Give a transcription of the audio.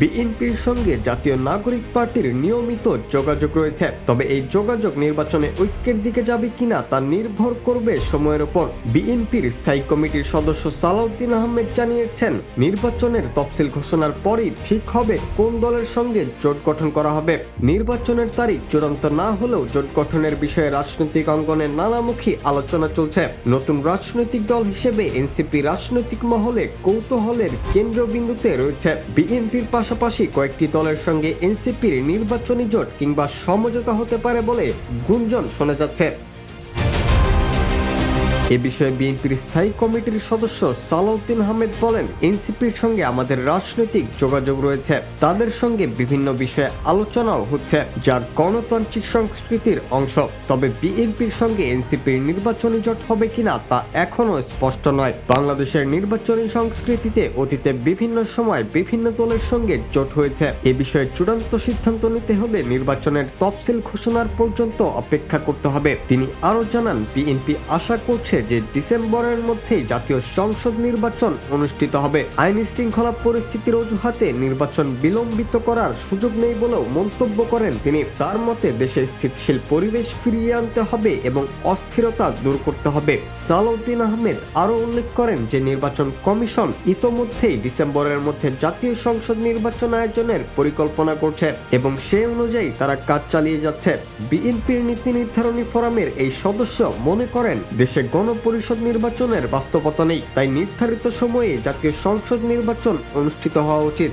বিএনপির সঙ্গে জাতীয় নাগরিক পার্টির নিয়মিত যোগাযোগ রয়েছে। তবে এই যোগাযোগ নির্বাচনে ঐক্যের দিকে যাবে কিনা তা নির্ভর করবে সময়ের উপর বিএনপির স্থায়ী কমিটির সদস্য সালাউদ্দিন আহমেদ জানিয়েছেন, নির্বাচনের তফসিল ঘোষণার পরই ঠিক হবে কোন দলের সঙ্গে জোট গঠন করা হবে। নির্বাচনের তারিখ চূড়ান্ত না হলেও জোট গঠনের বিষয়ে রাজনৈতিক অঙ্গনে নানামুখী আলোচনা চলছে। নতুন রাজনৈতিক দল হিসেবে এনসিপি রাজনৈতিক মহলে কৌতূহলের কেন্দ্রবিন্দুতে রয়েছে। বিএনপির পাশাপাশি কয়েকটি দলের সঙ্গে এনসিপির নির্বাচনী জোট কিংবা সমঝোতা হতে পারে বলে গুঞ্জন শোনা যাচ্ছে। এ বিষয়ে বিএনপির স্থায়ী কমিটির সদস্য সালাউদ্দিন আহমেদ বলেন, এনসিপির সঙ্গে আমাদের রাজনৈতিক যোগাযোগ রয়েছে। তাদের সঙ্গে বিভিন্ন বিষয়ে আলোচনাও হচ্ছে, যার গণতান্ত্রিক সংস্কৃতির অংশ। তবে বিএনপির সঙ্গে এনসিপির নির্বাচনী জোট হবে কিনা তা এখনও স্পষ্ট নয়। বাংলাদেশের নির্বাচনী সংস্কৃতিতে অতীতে বিভিন্ন সময় বিভিন্ন দলের সঙ্গে জোট হয়েছে। এ বিষয়ে চূড়ান্ত সিদ্ধান্ত নিতে হলে নির্বাচনের তফসিল ঘোষণার পর্যন্ত অপেক্ষা করতে হবে। তিনি আরও জানান, বিএনপি আশা করছে যে ডিসেম্বরের মধ্যেই জাতীয় সংসদ নির্বাচন অনুষ্ঠিত হবে। আইন শৃঙ্খলা পরিস্থিতির অজুহাতে নির্বাচন বিলম্বিত করার সুযোগ নেই বলেও মন্তব্য করেন তিনি। তার মতে, দেশে স্থিতিশীল পরিবেশ ফিরিয়ে আনতে হবে এবং অস্থিরতা দূর করতে হবে। সালাউদ্দিন আহমেদ আরও উল্লেখ করেন যে, নির্বাচন কমিশন ইতোমধ্যেই ডিসেম্বরের মধ্যে জাতীয় সংসদ নির্বাচন আয়োজনের পরিকল্পনা করছে এবং সে অনুযায়ী তারা কাজ চালিয়ে যাচ্ছে। বিএনপির নীতি নির্ধারণী ফোরামের এই সদস্য মনে করেন, দেশে গণপরিষদ নির্বাচনের বাস্তবতা নেই তাই নির্ধারিত সময়ে জাতীয় সংসদ নির্বাচন অনুষ্ঠিত হওয়া উচিত।